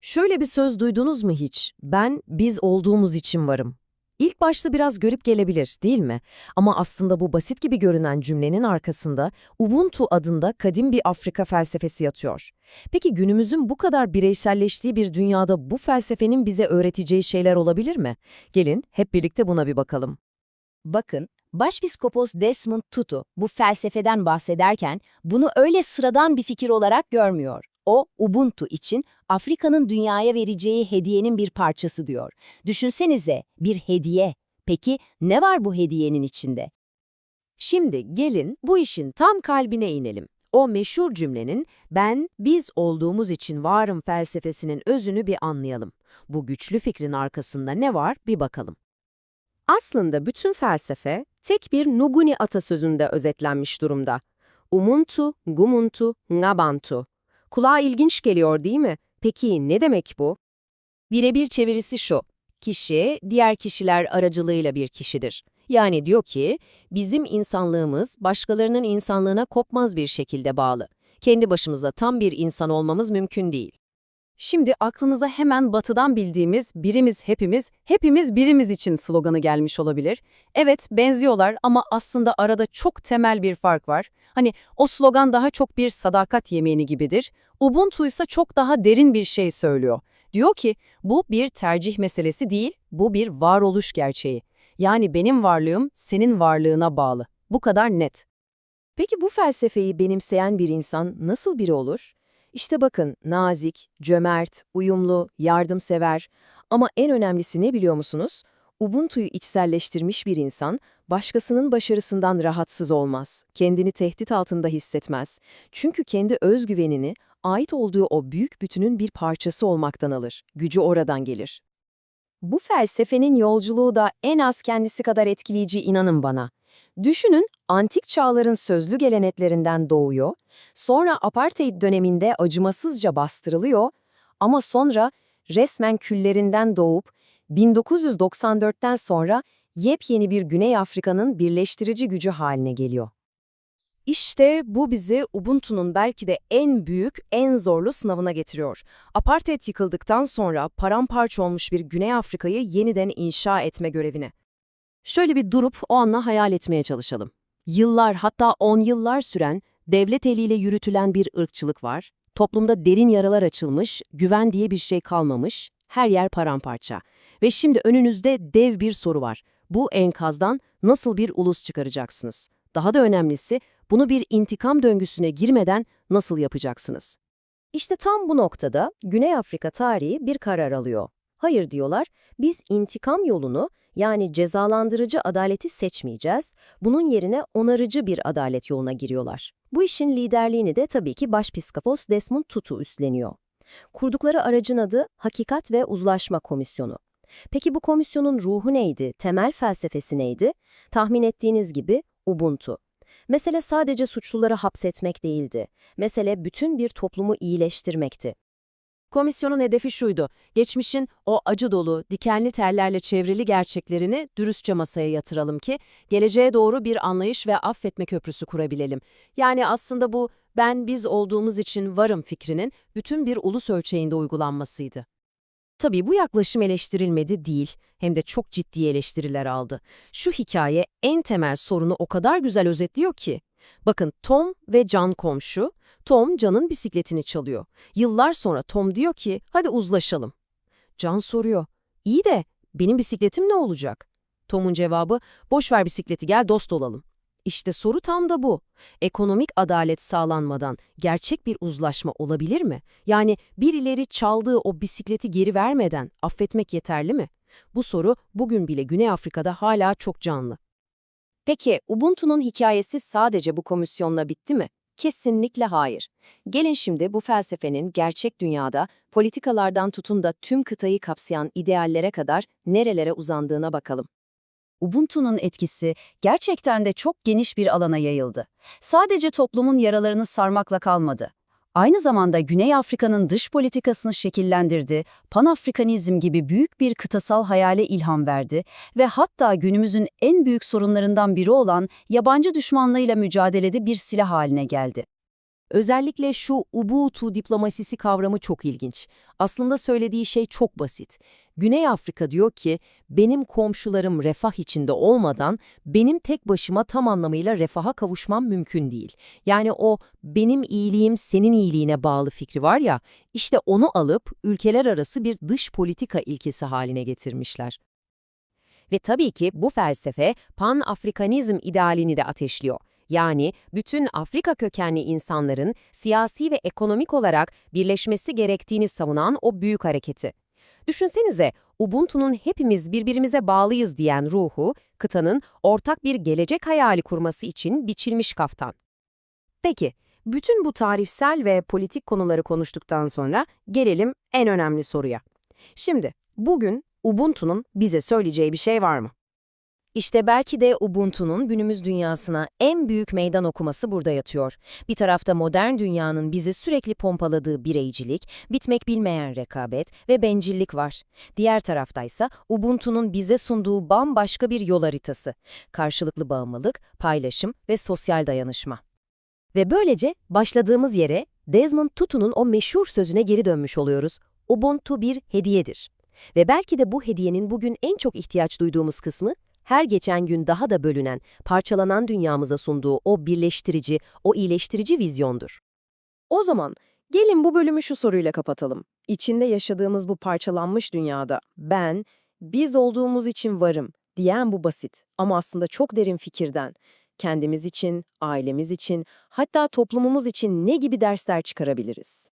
Şöyle bir söz duydunuz mu hiç? Ben biz olduğumuz için varım. İlk başta biraz garip gelebilir, değil mi? Ama aslında bu basit gibi görünen cümlenin arkasında Ubuntu adında kadim bir Afrika felsefesi yatıyor. Peki günümüzün bu kadar bireyselleştiği bir dünyada bu felsefenin bize öğreteceği şeyler olabilir mi? Gelin hep birlikte buna bir bakalım. Bakın, Başpiskopos Desmond Tutu bu felsefeden bahsederken bunu öyle sıradan bir fikir olarak görmüyor. O, Ubuntu için Afrika'nın dünyaya vereceği hediyenin bir parçası diyor. Düşünsenize, bir hediye. Peki ne var bu hediyenin içinde? Şimdi gelin bu işin tam kalbine inelim. O meşhur cümlenin ben biz olduğumuz için varım felsefesinin özünü bir anlayalım. Bu güçlü fikrin arkasında ne var bir bakalım. Aslında bütün felsefe tek bir Nuguni atasözünde özetlenmiş durumda. Umuntu, gumuntu, ngabantu. Kulağa ilginç geliyor değil mi? Peki ne demek bu? Birebir çevirisi şu. Kişi, diğer kişiler aracılığıyla bir kişidir. Yani diyor ki, bizim insanlığımız başkalarının insanlığına kopmaz bir şekilde bağlı. Kendi başımıza tam bir insan olmamız mümkün değil. Şimdi aklınıza hemen batıdan bildiğimiz birimiz hepimiz, hepimiz birimiz için sloganı gelmiş olabilir. Evet, benziyorlar ama aslında arada çok temel bir fark var. Hani o slogan daha çok bir sadakat yemeğini gibidir. Ubuntu ise çok daha derin bir şey söylüyor. Diyor ki bu bir tercih meselesi değil, bu bir varoluş gerçeği. Yani benim varlığım senin varlığına bağlı. Bu kadar net. Peki bu felsefeyi benimseyen bir insan nasıl biri olur? İşte bakın nazik, cömert, uyumlu, yardımsever ama en önemlisi ne biliyor musunuz? Ubuntu'yu içselleştirmiş bir insan başkasının başarısından rahatsız olmaz, kendini tehdit altında hissetmez. Çünkü kendi özgüvenini ait olduğu o büyük bütünün bir parçası olmaktan alır. Gücü oradan gelir. Bu felsefenin yolculuğu da en az kendisi kadar etkileyici inanın bana. Düşünün, antik çağların sözlü geleneklerinden doğuyor, sonra apartheid döneminde acımasızca bastırılıyor ama sonra resmen küllerinden doğup 1994'ten sonra yepyeni bir Güney Afrika'nın birleştirici gücü haline geliyor. İşte bu bizi Ubuntu'nun belki de en büyük, en zorlu sınavına getiriyor. Apartheid yıkıldıktan sonra paramparça olmuş bir Güney Afrika'yı yeniden inşa etme görevine. Şöyle bir durup o anla hayal etmeye çalışalım. Yıllar hatta on yıllar süren, devlet eliyle yürütülen bir ırkçılık var. Toplumda derin yaralar açılmış, güven diye bir şey kalmamış, her yer paramparça. Ve şimdi önünüzde dev bir soru var. Bu enkazdan nasıl bir ulus çıkaracaksınız? Daha da önemlisi, bunu bir intikam döngüsüne girmeden nasıl yapacaksınız? İşte tam bu noktada Güney Afrika tarihi bir karar alıyor. Hayır diyorlar, biz intikam yolunu yani cezalandırıcı adaleti seçmeyeceğiz, bunun yerine onarıcı bir adalet yoluna giriyorlar. Bu işin liderliğini de tabii ki Başpiskopos Desmond Tutu üstleniyor. Kurdukları aracın adı Hakikat ve Uzlaşma Komisyonu. Peki bu komisyonun ruhu neydi, temel felsefesi neydi? Tahmin ettiğiniz gibi Ubuntu. Mesele sadece suçluları hapsetmek değildi. Mesele bütün bir toplumu iyileştirmekti. Komisyonun hedefi şuydu, geçmişin o acı dolu, dikenli tellerle çevrili gerçeklerini dürüstçe masaya yatıralım ki, geleceğe doğru bir anlayış ve affetme köprüsü kurabilelim. Yani aslında bu, ben biz olduğumuz için varım fikrinin bütün bir ulus ölçeğinde uygulanmasıydı. Tabii bu yaklaşım eleştirilmedi değil, hem de çok ciddi eleştiriler aldı. Şu hikaye en temel sorunu o kadar güzel özetliyor ki. Bakın Tom ve Can komşu, Tom Can'ın bisikletini çalıyor. Yıllar sonra Tom diyor ki hadi uzlaşalım. Can soruyor, iyi de benim bisikletim ne olacak? Tom'un cevabı boş ver bisikleti gel dost olalım. İşte soru tam da bu. Ekonomik adalet sağlanmadan gerçek bir uzlaşma olabilir mi? Yani birileri çaldığı o bisikleti geri vermeden affetmek yeterli mi? Bu soru bugün bile Güney Afrika'da hala çok canlı. Peki Ubuntu'nun hikayesi sadece bu komisyonla bitti mi? Kesinlikle hayır. Gelin şimdi bu felsefenin gerçek dünyada politikalardan tutun da tüm kıtayı kapsayan ideallere kadar nerelere uzandığına bakalım. Ubuntu'nun etkisi gerçekten de çok geniş bir alana yayıldı. Sadece toplumun yaralarını sarmakla kalmadı. Aynı zamanda Güney Afrika'nın dış politikasını şekillendirdi, Panafrikanizm gibi büyük bir kıtasal hayale ilham verdi ve hatta günümüzün en büyük sorunlarından biri olan yabancı düşmanlığıyla mücadelede bir silah haline geldi. Özellikle şu Ubuntu diplomasisi kavramı çok ilginç. Aslında söylediği şey çok basit. Güney Afrika diyor ki, benim komşularım refah içinde olmadan benim tek başıma tam anlamıyla refaha kavuşmam mümkün değil. Yani o benim iyiliğim senin iyiliğine bağlı fikri var ya, işte onu alıp ülkeler arası bir dış politika ilkesi haline getirmişler. Ve tabii ki bu felsefe Pan-Afrikanizm idealini de ateşliyor. Yani bütün Afrika kökenli insanların siyasi ve ekonomik olarak birleşmesi gerektiğini savunan o büyük hareketi. Düşünsenize, Ubuntu'nun hepimiz birbirimize bağlıyız diyen ruhu, kıtanın ortak bir gelecek hayali kurması için biçilmiş kaftan. Peki, bütün bu tarihsel ve politik konuları konuştuktan sonra gelelim en önemli soruya. Şimdi, bugün Ubuntu'nun bize söyleyeceği bir şey var mı? İşte belki de Ubuntu'nun günümüz dünyasına en büyük meydan okuması burada yatıyor. Bir tarafta modern dünyanın bize sürekli pompaladığı bireycilik, bitmek bilmeyen rekabet ve bencillik var. Diğer taraftaysa Ubuntu'nun bize sunduğu bambaşka bir yol haritası. Karşılıklı bağımlılık, paylaşım ve sosyal dayanışma. Ve böylece başladığımız yere Desmond Tutu'nun o meşhur sözüne geri dönmüş oluyoruz. Ubuntu bir hediyedir. Ve belki de bu hediyenin bugün en çok ihtiyaç duyduğumuz kısmı, her geçen gün daha da bölünen, parçalanan dünyamıza sunduğu o birleştirici, o iyileştirici vizyondur. O zaman gelin bu bölümü şu soruyla kapatalım. İçinde yaşadığımız bu parçalanmış dünyada ben, biz olduğumuz için varım diyen bu basit ama aslında çok derin fikirden kendimiz için, ailemiz için, hatta toplumumuz için ne gibi dersler çıkarabiliriz?